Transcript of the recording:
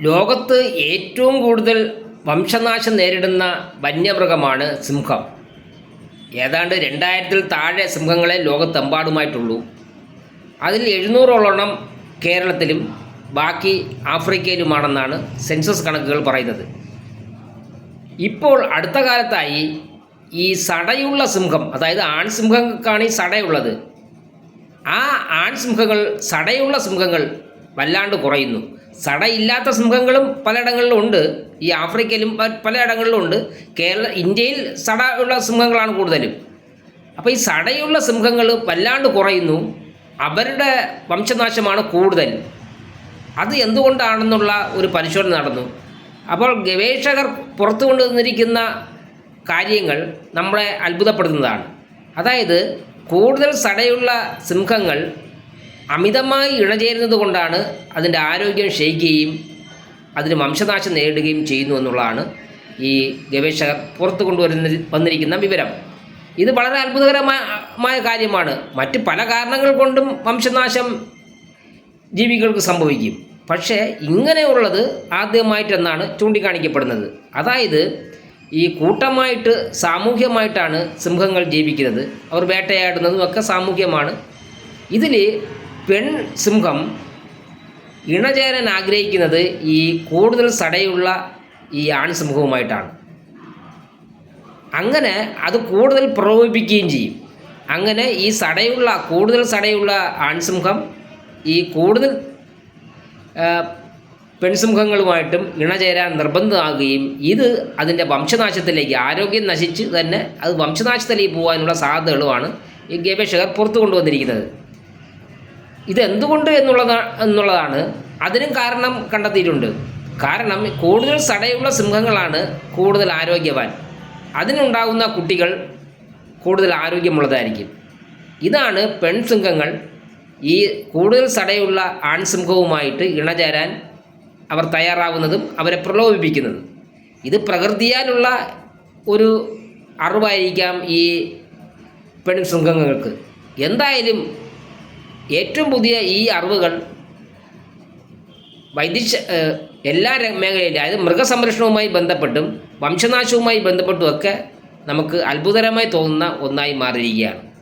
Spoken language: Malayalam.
ലോകത്ത് ഏറ്റവും കൂടുതൽ വംശനാശം നേരിടുന്ന വന്യമൃഗമാണ് സിംഹം. ഏതാണ്ട് രണ്ടായിരത്തിൽ താഴെ സിംഹങ്ങളെ ലോകത്തെമ്പാടുമായിട്ടുള്ളൂ. അതിൽ എഴുന്നൂറോളം കേരളത്തിലും ബാക്കി ആഫ്രിക്കയിലുമാണെന്നാണ് സെൻസസ് കണക്കുകൾ പറയുന്നത്. ഇപ്പോൾ അടുത്ത കാലത്തായി ഈ സടയുള്ള സിംഹം അതായത് ആൺസിംഹങ്ങൾക്കാണ് ഈ സടയുള്ളത്. ആ ആൺസിംഹങ്ങൾ സടയുള്ള സിംഹങ്ങൾ വല്ലാണ്ട് കുറയുന്നു. സടയില്ലാത്ത സിംഹങ്ങളും പലയിടങ്ങളിലും ഉണ്ട്. ഈ ആഫ്രിക്കയിലും പലയിടങ്ങളിലും ഉണ്ട്. കേരള ഇന്ത്യയിൽ സട ഉള്ള സിംഹങ്ങളാണ് കൂടുതലും. അപ്പോൾ ഈ സടയുള്ള സിംഹങ്ങൾ വല്ലാണ്ട് കുറയുന്നു. അവരുടെ വംശനാശമാണ് കൂടുതൽ. അത് എന്തുകൊണ്ടാണെന്നുള്ള ഒരു പരിശോധന നടന്നു. അപ്പോൾ ഗവേഷകർ പുറത്തു കൊണ്ടുവന്നിരിക്കുന്ന കാര്യങ്ങൾ നമ്മളെ അത്ഭുതപ്പെടുത്തുന്നതാണ്. അതായത് കൂടുതൽ സടയുള്ള സിംഹങ്ങൾ അമിതമായി ഇണചേരുന്നത് കൊണ്ടാണ് അതിന്റെ ആരോഗ്യം ക്ഷയിക്കുകയും അതിന് വംശനാശം നേരിടുകയും ചെയ്യുന്നു എന്നുള്ളതാണ് ഈ ഗവേഷകർ പുറത്തു കൊണ്ടുവരുന്ന വന്നിരിക്കുന്ന വിവരം. ഇത് വളരെ അത്ഭുതകരമായ കാര്യമാണ്. മറ്റ് പല കാരണങ്ങൾ കൊണ്ടും വംശനാശം ജീവികൾക്ക് സംഭവിക്കും. പക്ഷേ ഇങ്ങനെയുള്ളത് ആദ്യമായിട്ടെന്നാണ് ചൂണ്ടിക്കാണിക്കപ്പെടുന്നത്. അതായത് ഈ കൂട്ടമായിട്ട് സാമൂഹ്യമായിട്ടാണ് സിംഹങ്ങൾ ജീവിക്കുന്നത്. അവർ വേട്ടയാടുന്നതും ഒക്കെ സാമൂഹ്യമാണ്. ഇതിൽ പെൺ സിംഹം ഇണചേരാൻ ആഗ്രഹിക്കുന്നത് ഈ കൂടുതൽ സടയുള്ള ഈ ആൺസിംഹവുമായിട്ടാണ് അങ്ങനെ അത് കൂടുതൽ പ്രകോപിപ്പിക്കുകയും ചെയ്യും. അങ്ങനെ ഈ സടയുള്ള കൂടുതൽ സടയുള്ള ആൺസിംഹം ഈ കൂടുതൽ പെൺസിംഹങ്ങളുമായിട്ടും ഇണചേരാൻ നിർബന്ധമാകുകയും ഇത് അതിന്റെ വംശനാശത്തിലേക്ക് ആരോഗ്യം നശിച്ച് തന്നെ അത് വംശനാശത്തിലേക്ക് പോകാനുള്ള സാധ്യതകളുമാണ് ഈ ഗവേഷകർ പുറത്തു കൊണ്ടുവന്നിരിക്കുന്നത് ഇതെന്തുകൊണ്ട് എന്നുള്ളതാ എന്നുള്ളതാണ്. അതിനും കാരണം കണ്ടെത്തിയിട്ടുണ്ട്. കാരണം കൂടുതൽ സടയുള്ള സിംഹങ്ങളാണ് കൂടുതൽ ആരോഗ്യവാൻ. അതിനുണ്ടാകുന്ന കുട്ടികൾ കൂടുതൽ ആരോഗ്യമുള്ളതായിരിക്കും. ഇതാണ് പെൺസിംഹങ്ങൾ ഈ കൂടുതൽ സടയുള്ള ആൺസിംഹവുമായിട്ട് ഇണചേരാൻ അവർ തയ്യാറാവുന്നതും അവരെ പ്രലോഭിപ്പിക്കുന്നതും. ഇത് പ്രകൃതിയാലുള്ള ഒരു അറിവായിരിക്കാം ഈ പെൺസിംഹങ്ങൾക്ക് എന്തായാലും ഏറ്റവും പുതിയ ഈ അറിവുകൾ വൈദ്യ എല്ലാ മേഖലയിലും അതായത് മൃഗസംരക്ഷണവുമായി ബന്ധപ്പെട്ടും വംശനാശവുമായി ബന്ധപ്പെട്ടുമൊക്കെ നമുക്ക് അത്ഭുതകരമായി തോന്നുന്ന ഒന്നായി മാറിയിരിക്കുകയാണ്.